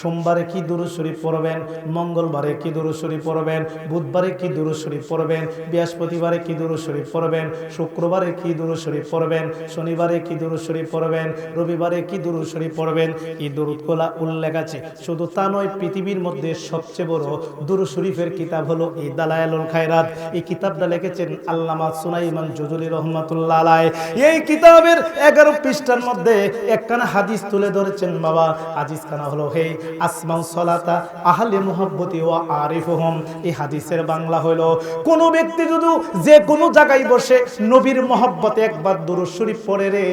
সোমবারে কি দুরুদ শরীফ পড়বেন? মঙ্গলবারে কি দুরুদ শরীফ পড়বেন? বুধবারে কি দুরুদ শরীফ পড়বেন? বৃহস্পতিবারে কি দুরুদ শরীফ পড়বেন? শুক্রবারে কি দুরুদ শরীফ পড়বেন? শনিবারে কি দুরুদ শরীফ পড়বেন? রবিবারে কি দুরুদ শরীফ পড়বেন? এই দুরুদগুলা উল্লেখ আছে। শুধু তা নয়, পৃথিবীর মধ্যে সবচেয়ে বড় দুরুদ শরীফের কিতাব হলো এই দালায়ালুল খায়রাত। এই কিতাবটা লিখেছেন আল্লামা সুনাইমান জুজুলি রহমাতুল্লাহ আলাই এই কিতাবের এগারো পৃষ্ঠার মধ্যে একখানা হাদিস তুলে ধরেছেন বাবা। হাদিস খানা হলো, হে আসমাউ সলাতা, আহলে মুহাব্বতি ও আরিফুহুম। এই হাদিসের বাংলা হলো কোন ব্যক্তি যদি যে কোনো জায়গায় বসে নবীর মহব্বতে একবার দুরূদ শরীফ পড়ে রে,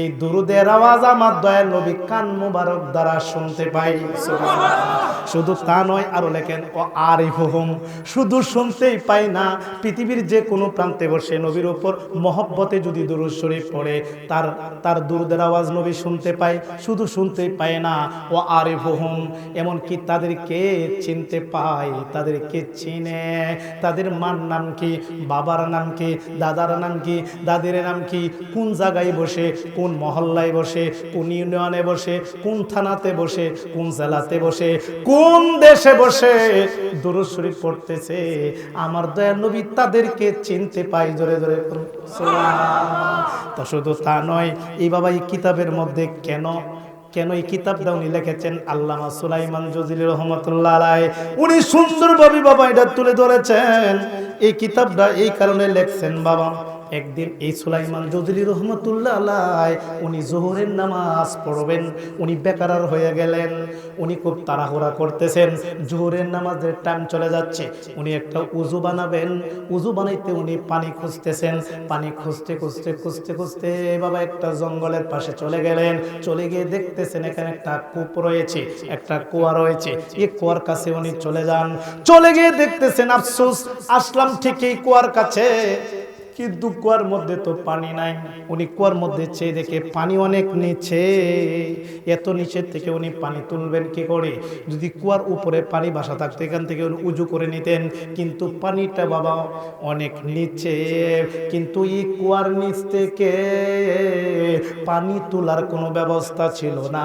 এই দুরুদের আওয়াজ আমার দয়াল নবী কান মুবারক দ্বারা শুনতে পাই। শুধু তা নয়, আরও লেখেন, ও আরিফুহুম। শুধু শুনতেই পাই না, পৃথিবীর যে কোনো প্রান্তে বসে নবীর উপর মহব্বতে যদি দুরুদ শরীফ পড়ে, তার তার দুরুদের আওয়াজ নবী শুনতে পায়। শুধু শুনতেই পায় না, ও আরিফুহুম এমনকি তাদেরকে চিনতে পায়, তাদেরকে চিনে তাদের মার নাম কি, বাবার নাম কি, দাদার নাম কি, দাদির নাম কি, কোন জায়গায় বসে, কোন মহল্লায় বসে, কোন ইউনিয়নে বসে, কোন থানাতে বসে, কোন জেলাতে বসে, কোন দেশে বসে দুরুদ শরীফ পড়তেছে আমার দয়াল নবী তাদেরকে চিনতে পাই জোরে জোরে। তা শুধু তা নয়, এই বাবা এই কিতাবের মধ্যে কেন কেন এই কিতাবটা উনি লিখেছেন আল্লামা সুলাইমান জজিলি রহমতুল্লাহ আলাই উনি সুন্দরভাবে বাবা এটা তুলে ধরেছেন। এই কিতাবটা এই কারণে লিখছেন বাবা। একদিন এই সুলাইমান জজিলি রহমতুল্লাহ উনি জোহরের নামাজ পড়বেন, উনি বেকারার হয়ে গেলেন, উনি খুব তাড়াহুড়া করতেছেন, জোহরের নামাজের টাইম চলে যাচ্ছে, উনি একটা উজু বানাবেন, উজু বানাইতে উনি পানি খুঁজতেছেন, পানি খুঁজতে খুঁজতে খুঁজতে খুঁজতে বাবা একটা জঙ্গলের পাশে চলে গেলেন, চলে গিয়ে দেখতেছেন এখানে একটা কূপ রয়েছে, একটা কুয়া রয়েছে, এই কুয়ার কাছে উনি চলে যান, চলে গিয়ে দেখতেছেন, আফসোস, আসলাম ঠিক এই কুয়ার কাছে। কিন্তু কুয়ার মধ্যে তো পানি নাই? উনি কুয়ার মধ্যে চেয়ে দেখে পানি অনেক নিচে। এত নিচের থেকে উনি পানি তুলবেন কি করে? যদি কুয়ার উপরে পানি বাসা থাকতো, এখান থেকে উনি উজু করে নিতেন। কিন্তু পানিটা বাবা অনেক নিচে। কিন্তু এই কুয়ার নিচ থেকে পানি তোলার কোনো ব্যবস্থা ছিল না,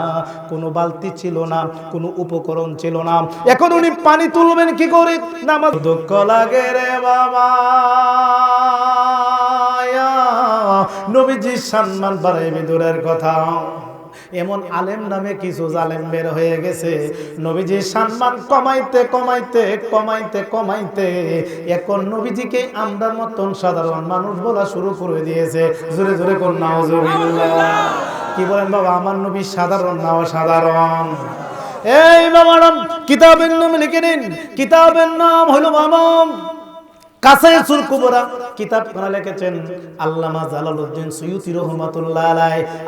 কোনো বালতি ছিল না, কোনো উপকরণ ছিল না। এখন উনি পানি তুলবেন কি করে? না আমার দুঃখ লাগে রে বাবা। নবীজি সম্মান বাড়াইবে দূরের কথা। এমন আলেম নামে কিছু জালেম বের হয়ে গেছে। নবীজি সম্মান কমাইতে কমাইতে কমাইতে কমাইতে এখন নবীজিকে আমরা মতন সাধারণ মানুষ বলা শুরু করে দিয়েছে। জোরে জোরে কোন নাউজুবিল্লাহ। কি বলেন বাবা, আমার নবী সাধারণ না অসাধারণ? এই বাবা কিতাবের নাম লিখে নিন। কিতাবের নাম হলো বাবা কুবরা লিখেছেন আল্লামা জালালউদ্দিন রহমাতুল্লাহ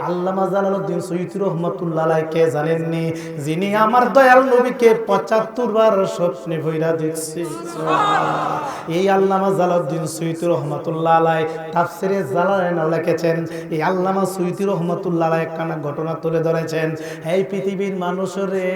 আল্লামা জালালউদ্দিন রহমাতুল্লাহ কে জানেননি? যিনি আমার দয়াল নবীকে 75 বার স্বপ্নে ভইরা দেখছে। এই আল্লামা জালালউদ্দিন সৈয়দি রহমাতুল্লাহ আলাই তাফসিরে জালালাইন লিখেছেন এই আল্লামা সৈয়দি রহমাতুল্লাহ আলাই কানা ঘটনা তুলে ধরেছেন। এই পৃথিবীর মানুষ রে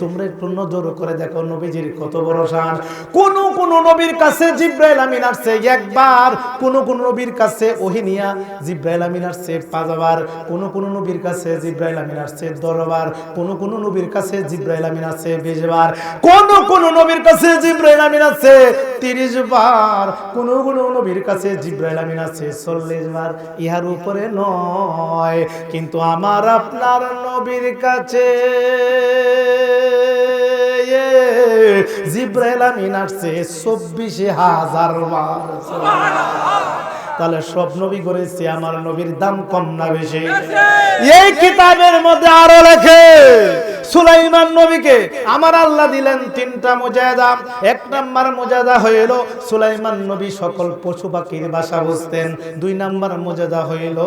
তোমরা একটু নজর করে দেখো নবীজির কত বড় শান। কোন কোন নবীর কাছে জিব্রাইল আমিন আসছে? একবার। কোন কোন নবীর কাছে? ওহিনিয়া জিব্রাইল আমিন আসছে পাঁচবার। কোন কোন নবীর কাছে জিব্রাইল আমিন আসছে দরবার কোন কোন নবীর কাছে জিব্রাইল আমিন আসছে বিশ বার কোন কোন নবীর কাছে জিব্রাইল আমিন আছে তিরিশ বার কোন কোন নবীর কাছে জিব্রাইল আমিন আছে চল্লিশ বার ইহার উপরে নয়, কিন্তু আমার আপনার নবীর কাছে জিব্রাইল আমিন আসছে, চব্বিশে হাজার তাহলে সব নবী করেছে, আমার নবীর দাম কম না বেশি? এই কিতাবের মধ্যে আরও লেখে সুলাইমান নবীকে। আমার আল্লাহ দিলেন তিনটা মুজাদা এক নাম্বার মুজাদা হইল সুলাইমান নবী সকল পশু পাখির বাসা বুঝতেন। দুই নাম্বার মুজাদা হইল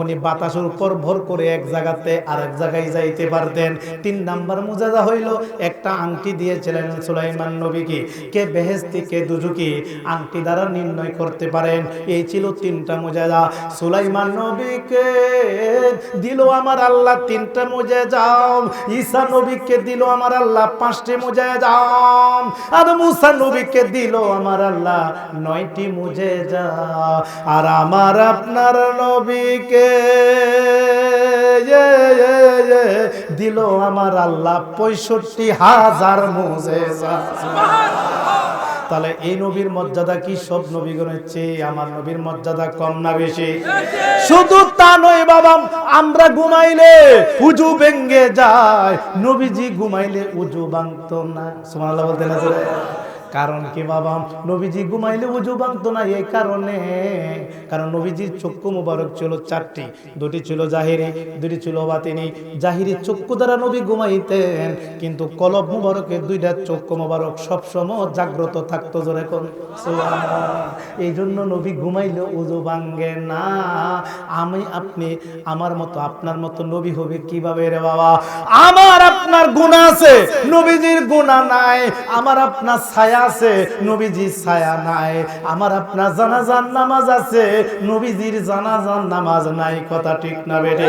উনি বাতাসের উপর ভর করে এক জায়গাতে আরেক জায়গায় যাইতে পারতেন। তিন নাম্বার মুজাদা হইল একটা আংটি দিয়েছিলেন সুলাইমান নবীকে। কে বেহেস্তি কে দুজুকি আংটি দ্বারা নির্ণয় করতে পারেন। এই ছিল তিনটা মুজাদা সুলাইমান নবীকে দিল আমার আল্লাহ তিনটা মুজাদা ঈসা নবীকে দিল আমার আল্লাহ পাঁচটি মুজাজাম আর মুসা নবীকে দিল আমার আল্লাহ নয়টি মুজেজা আর আমার আপনার নবীকে দিল আমার আল্লাহ পঁয়ষট্টি হাজার মুজেজা তাহলে এই নবীর মর্যাদা কি? সব নবীগণের চেয়ে আমার নবীর মর্যাদা কম না বেশি? শুধু তা নয় বাবা, আমরা ঘুমাইলে উজু ভেঙ্গে যায়। নবীজি ঘুমাইলে উজু ভাঙত না। সোমাল্লাহ বলতে না? কারণ কি বাবা? নবীজি ঘুমাইলে উজু ভাঙতো না এই কারণে। কারণ নবীজির চক্ষু মুবারক ছিল চারটি। দুটি ছিল জাহিরি, দুটি ছিল বাতিনি। জাহিরি চক্ষু দ্বারা নবী ঘুমাইতেন, কিন্তু কলব মুবারকে দুইটা চক্ষু মুবারক সবসময় জাগ্রত থাকতো জোরে কোন। এই জন্য নবী ঘুমাইলে উজু ভাঙ্গে না। আমি আপনি, আমার মতো, আপনার মতো নবী হবে কীভাবে রে বাবা? আমার আপনার গুণা আছে। নবীজির গুণা নাই। আমার আপনার ছায়া আছে নবীজির ছায়া নাই। আমার আপনার জানাজার নামাজ আছে, নবীজির জানাজার নামাজ নাই, কথা ঠিক না বেটে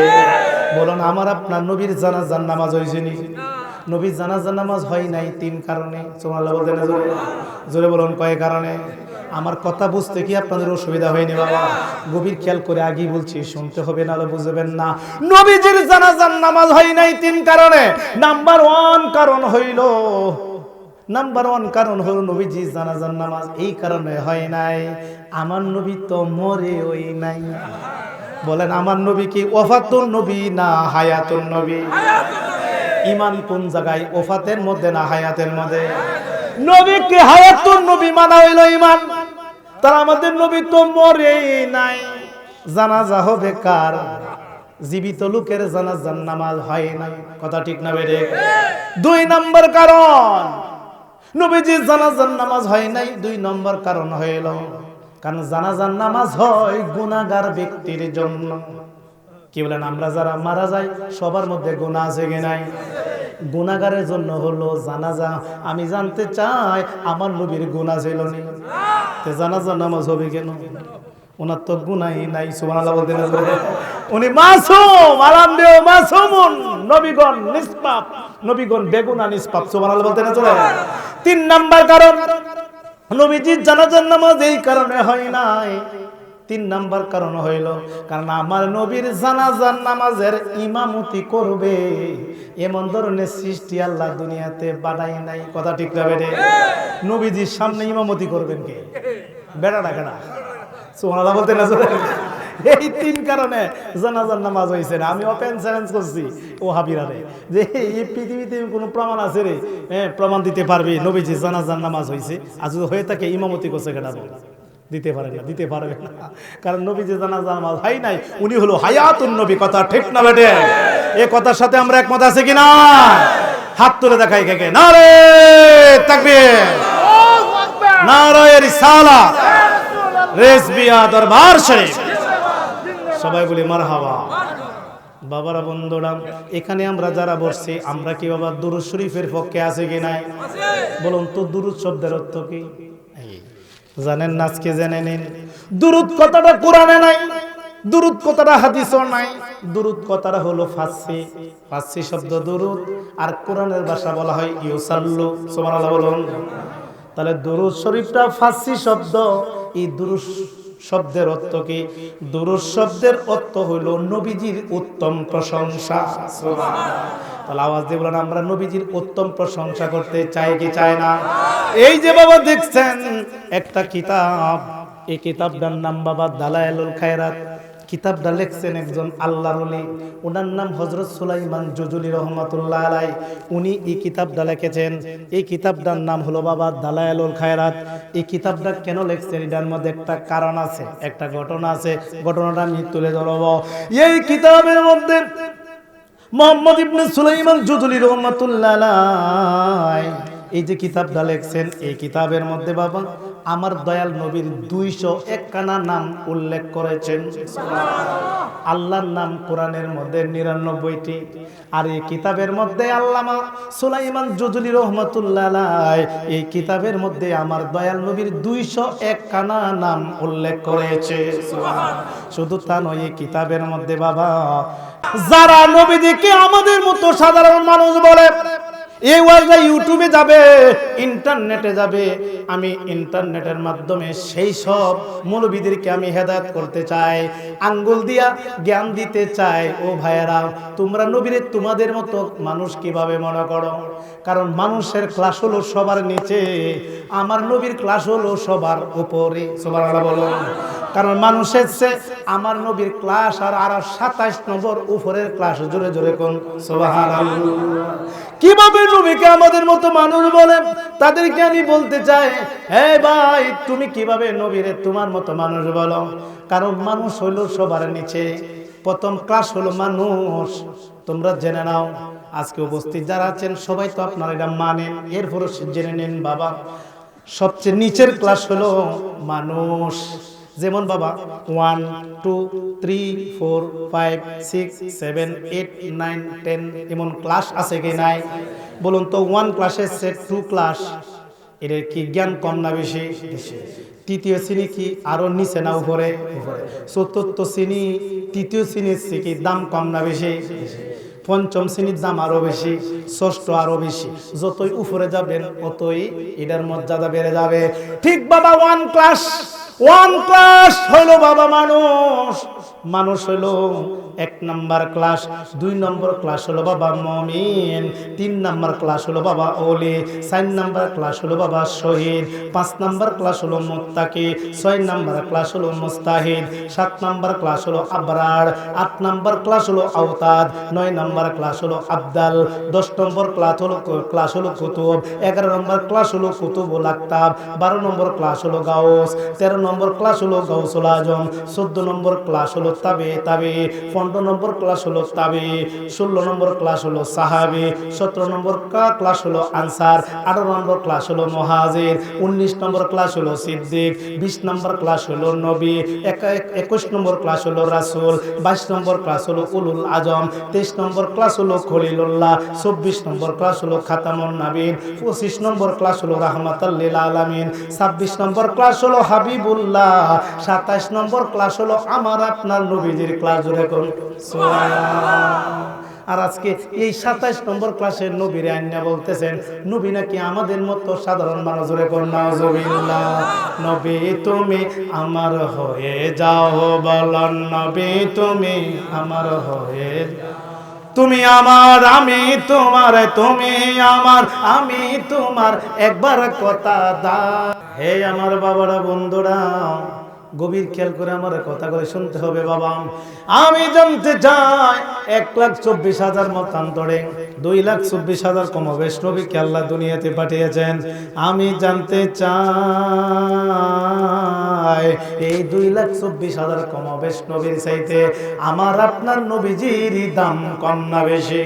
বলুন, আমার আপনার নবীর জানাজার নামাজ হয়েছে নি? নবীর জানাজার নামাজ হয় নাই তিন কারণে। সোমাল্লাহ বলতে না জোরে? বলুন, কয় কারণে? আমার কথা বুঝতে কি আপনাদের অসুবিধা হয়নি বাবা? গভীর খেয়াল করে আগেই বলছি, শুনতে হবে নাহলে বুঝবেন না। নবীজির জানাজার নামাজ হয় নাই তিন কারণে। নাম্বার ওয়ান কারণ হইল নাম্বার ওয়ান কারণ হলো নবীজি জানাজার নামাজ এই কারণে হয় নাই। আমার নবী তো মরে ওই নাই। বলেন, আমার নবী কি ওফাতুন নবী না হায়াতুন নবী? ইমান কোন জায়গায়? ওফাতের মধ্যে না হায়াতের মধ্যে? নবীকে হায়াতুন নবী মানা হইল ইমান। তার আমাদের নবী তো মরেই নাই। জানাজা হবে কার? জীবিত লোকের জানাজার নামাজ হয় নাই। কথা ঠিক না বেড়ে? দুই নম্বর কারণ। নবীজি জানাজার নামাজ হয় নাই, দুই নম্বর কারণ হইল, কারণ জানাজার নামাজ হয় গুনাগার ব্যক্তির জন্য। কি বলেন, আমরা যারা মারা যাই, সবার মধ্যে গুণা আছে কি নাই? গুনাগারের জন্য হলো জানাজা। আমি জানতে চাই, আমার নবীর গুণা ছিল নি। তে জানাজার নামাজ হবে কেন? ওনার তো গুনাই নাই, সুবহানাল্লাহ বলতে না? উনি মাসুম আরাম দেও মাসুমুন, নবীগণ নিষ্পাপ, নবীগণ বেগুনা নিষ্পাপ, সুবহানাল্লাহ বলতে চলে। তিন নাম্বার কারণ, নবীজির জানাজার নামাজ এই কারণে হয় নাই। তিন নাম্বার কারণ হইল, কারণ আমার নবীর জানাজার নামাজের ইমামতি করবে, এমন ধরনের সৃষ্টি আল্লাহ দুনিয়াতে বানাই নাই। কথা ঠিক বেড়ে নবীজির সামনে ইমামতি করবেন কে? বেড়া ডাকেনা সোহানাল্লাহ বলতে না চলে? এই তিন কারণে জানাজার নামাজ হয়েছে না। আমি ওপেন চ্যালেঞ্জ করছি ও হাবিরারে যে এই পৃথিবীতে কোনো প্রমাণ আছে রে? হ্যাঁ প্রমাণ দিতে পারবি। নবীজি জানাজার নামাজ হয়েছে আর যদি হয়ে থাকে ইমামতি করছে কেটা বল দিতে পারে না দিতে পারবে না। কারণ নবী যে জানাজার নামাজ হয় নাই। উনি হলো হায়াতুন নবী কথা ঠিক না বেটে এ কথার সাথে আমরা একমত আছে কিনা হাত তুলে দেখাই কে না রে তাকবীর। নারায়ে রিসালাত। রেসবিয়া দরবার শরীফ। সবাই বলি, মারহাবা। বাবারা, বন্ধুরা, এখানে আমরা যারা বসছি, আমরা কি বাবা দুরুদ শরীফের পক্ষে আছে কি নাই? বলুন তো, দুরুদ শব্দের অর্থ কি? জানেন না, আজকে জেনে নিন। দুরুদ কথাটা কোরআনে নাই, দুরুদ কথাটা হাদিসও নাই। দুরুদ কথাটা হলো ফার্সি। ফার্সি শব্দ দুরুদ, আর কোরআনের ভাষা বলা হয় ইউসাল্লু। সুবহানাল্লাহ, বলুন। তাহলে দুরুদ শরীফটা ফার্সি শব্দ। এই দুরুস শব্দের অর্থ কি? দুরুস শব্দের অর্থ হইল নবীজির উত্তম প্রশংসা। তাহলে আওয়াজ দিয়ে বলেন, আমরা নবীজির উত্তম প্রশংসা করতে চাই কি চাই না? এই যে বাবা দেখছেন, একটা কিতাব। এই কিতাবটার নাম বাবা দালায়ালুল খায়রাত। কিতাবটা লিখছেন একজন আল্লাহর ওলি। ওনার নাম হজরত সুলাইমান জুজুলি রহমাতুল্লাহ আলাই উনি এই কিতাবটা লিখেছেন। এই কিতাবটার নাম হলো বাবা দালায়ালুল খায়রাত। এই কিতাবটা কেন লেখছেন? এটার মধ্যে একটা কারণ আছে, একটা ঘটনা আছে। ঘটনাটা আমি তুলে ধরবো। এই কিতাবের মধ্যে মোহাম্মদ ইবনে সুলাইমান জুজুলি রহমাতুল্লাহ আলাই এই যে কিতাবটা লিখছেন, এই কিতাবের মধ্যে বাবা আমার দয়াল নবীর দুইশো একখানা নাম উল্লেখ করেছেন। আল্লাহর নাম কোরআনের মধ্যে নিরানব্বইটি, আর এই কিতাবের মধ্যে আল্লামা সুলাইমান জুজুলি রহমতুল্লাহ এই কিতাবের মধ্যে আমার দয়াল নবীর দুইশো একখানা নাম উল্লেখ করেছে। শুধু তা নয়, এই কিতাবের মধ্যে বাবা, যারা নবীদিকে আমাদের মতো সাধারণ মানুষ বলে এই ওয়াজটা ইউটিউবে যাবে ইন্টারনেটে যাবে। আমি ইন্টারনেটের মাধ্যমে সেই সব মৌলবিদেরকে আমি হেদায়ত করতে চাই, আঙ্গুল দিয়া জ্ঞান দিতে চাই। ও ভাইয়েরা, তোমরা নবীরে তোমাদের মতো মানুষ কীভাবে মনে করো? কারণ মানুষের ক্লাস হলো সবার নিচে, আমার নবীর ক্লাস হলো সবার উপরে। সবার বলো কারণ মানুষের চেয়ে আমার নবীর ক্লাস আর আর সাতাইশ নম্বর উপরের ক্লাস, জোরে জোরে কোন? কীভাবে নবীকে আমাদের মতো মানুষ বলেন তাদেরকে আমি বলতে চাই, হে ভাই, তুমি কীভাবে নবীরে তোমার মতো মানুষ বলো? কারণ মানুষ হইল সবার নিচে। প্রথম ক্লাস হলো মানুষ। তোমরা জেনে নাও, আজকে উপস্থিত যারা আছেন, সবাই তো আপনারা এটা মানেন। এরপরও জেনে নিন, বাবা। সবচেয়ে নিচের ক্লাস হলো মানুষ। যেমন বাবা one two three four five six seven eight nine ten এমন ক্লাস আছে কি নাই? বলুন তো ওয়ান ক্লাসের সেট টু ক্লাস এর কি জ্ঞান কম না বেশি? তৃতীয় শ্রেণি কি আরও নিচে না উপরে? চতুর্থ শ্রেণি, তৃতীয় শ্রেণির কি দাম কম না বেশি? পঞ্চম শ্রেণির দাম আরও বেশি, ষষ্ঠ আরও বেশি। যতই উপরে যাবেন ততই এটার মর্যাদা বেড়ে যাবে। ঠিক বাবা ওয়ান ক্লাস ওয়ান ক্লাস হইল বাবা মানুষ মানুষ হইল এক নাম্বার ক্লাস দুই নম্বর ক্লাস হলো বাবা মমিন তিন নাম্বার ক্লাস হলো বাবা ওলি চার নাম্বার ক্লাস হলো বাবা শহীদ পাঁচ নাম্বার ক্লাস হলো মোত্তাকি ছয় নাম্বার ক্লাস হলো মুস্তাহিদ সাত নাম্বার ক্লাস হলো আবরার আট নাম্বার ক্লাস হলো আওতাদ নয় নাম্বার ক্লাস হলো আবদাল দশ নম্বর ক্লাস হলো ক্লাস হলো কুতুব এগারো নম্বর ক্লাস হলো কুতুবুল আক্তাব বারো নম্বর ক্লাস হলো গাউস তেরো নম্বর ক্লাস হলো গাউসুল আজম চোদ্দ নম্বর ক্লাস হলো তাবে তাবে পনেরো নম্বর ক্লাস হলো তাবে ষোলো নম্বর ক্লাস হলো সাহাবি সতেরো নম্বর ক্লাস হলো আনসার আঠারো নম্বর ক্লাস হলো মহাজির উনিশ নম্বর ক্লাস হলো সিদ্দিক বিশ নম্বর ক্লাস হলো নবী একুশ নম্বর ক্লাস হলো রাসুল বাইশ নম্বর ক্লাস হলো উলুল আজম তেইশ নম্বর ক্লাস হলো খলিলুল্লাহ চব্বিশ নম্বর ক্লাস হলো খাতামুন নাবিন পঁচিশ নম্বর ক্লাস হলো রাহমাতাল্লিল আলামিন ছাব্বিশ নম্বর ক্লাস হলো হাবিবুল্লাহ সাতাইশ নম্বর ক্লাস হলো আমার আপনার নবীজির ক্লাস জুড়ে করুন আর আজকে এই সাতাইশ নম্বর ক্লাসের নবীর আইনা বলতেছেন, নবী নাকি আমাদের মতো সাধারণ মানুষের কন্যা নবী তুমি আমার হয়ে যাও, বলন, নবী তুমি আমার হয়ে তুমি আমার, আমি তোমার, তুমি আমার, আমি তোমার একবার কথা দা হে আমার বাবারা, বন্ধুরা গভীর খেয়াল করে আমার কথা করে শুনতে হবে, বাবা। আমি জানতে চাই, এক লাখ চব্বিশ হাজার মতান্তরে দুই লাখ চব্বিশ হাজার কমবেশ নবীকে আল্লাহ দুনিয়াতে পাঠিয়েছেন। আমি জানতে চাই, এই দুই লাখ চব্বিশ হাজার কমবেশ নবীর চাইতে আমার আপনার নবীজির দাম কম না বেশি?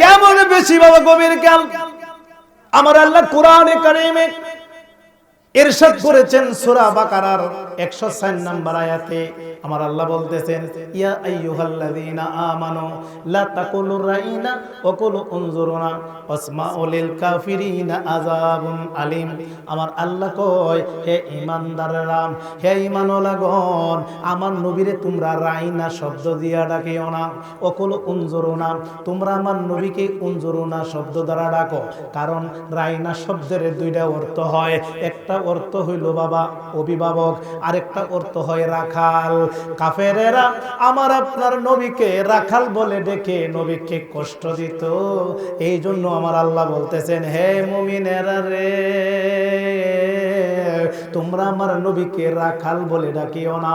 কেমন বেশি, বাবা, গভীর খেয়াল? আমার আল্লাহ কোরআনে কারিমে এরশাদ করেছেন সূরা বাকারার 104 নম্বর আয়াতে। আমার আল্লাহ বলতেছেন, ইয়া আইয়ুহাল্লাযীনা আমানু, লা তাকুলু রাইনা ওয়া কুলু উনজুরুনা, ওয়াসমাউ লিল কাফিরিনা আযাবুন আলিম। আমার আল্লাহ কয়, হে ঈমানদারেরা, হে ঈমানওয়ালাগণ, আমার নবীরে তোমরা রাইনা শব্দ দিয়া ডাকিও না ওয়া কুলু উনজুরুনা, তোমরা আমার নবীকে উনজুরুনা শব্দ দ্বারা ডাকো, কারণ রাইনা শব্দের দুইটা অর্থ হয়। একটা অর্থ হইল বাবা, অভিভাবক। আরেকটা অর্থ হয় রাখাল। কাফেরেরা আমার আপনার নবীকে রাখাল বলে ডেকে নবীকে কষ্ট দিত। এই জন্য আমার আল্লাহ বলতেছেন, হে মুমিনেরা রে তোমরা আমার নবীকে রাখাল বলে ডাকিও না,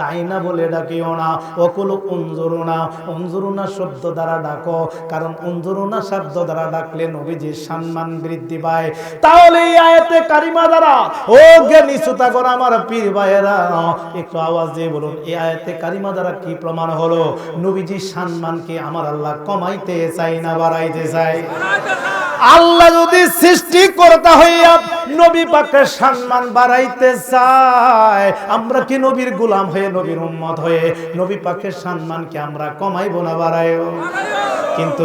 রাইনা বলে ডাকিও না অকুল উঞ্জুরুনা উঞ্জুরুনা শব্দ দ্বারা ডাকো, কারণ উঞ্জুরুনা শব্দ দ্বারা ডাকলে নবীজির সম্মান বৃদ্ধি পায়। তাহলে এই আয়াতে কারিমা দ্বারা, ও জ্ঞানী সুতাগর আমার পীর ভাইয়েরা, একটু আওয়াজ দিয়ে বলুন, এই আয়াতে কারিমা দ্বারা কি প্রমাণ হলো? নবীজির সম্মানকে আমার আল্লাহ কমাইতে চাই না বাড়াইতে চাই আল্লাহ যদি সৃষ্টি করতে হইয়া নবী পাকের সম্মান বাড়াইতে চায়। আমরা কি নবীর গোলাম হয়ে নবীর উম্মত হয়ে নবী পাকের সম্মানকে আমরা কমাইবো না বাড়াইব? কিন্তু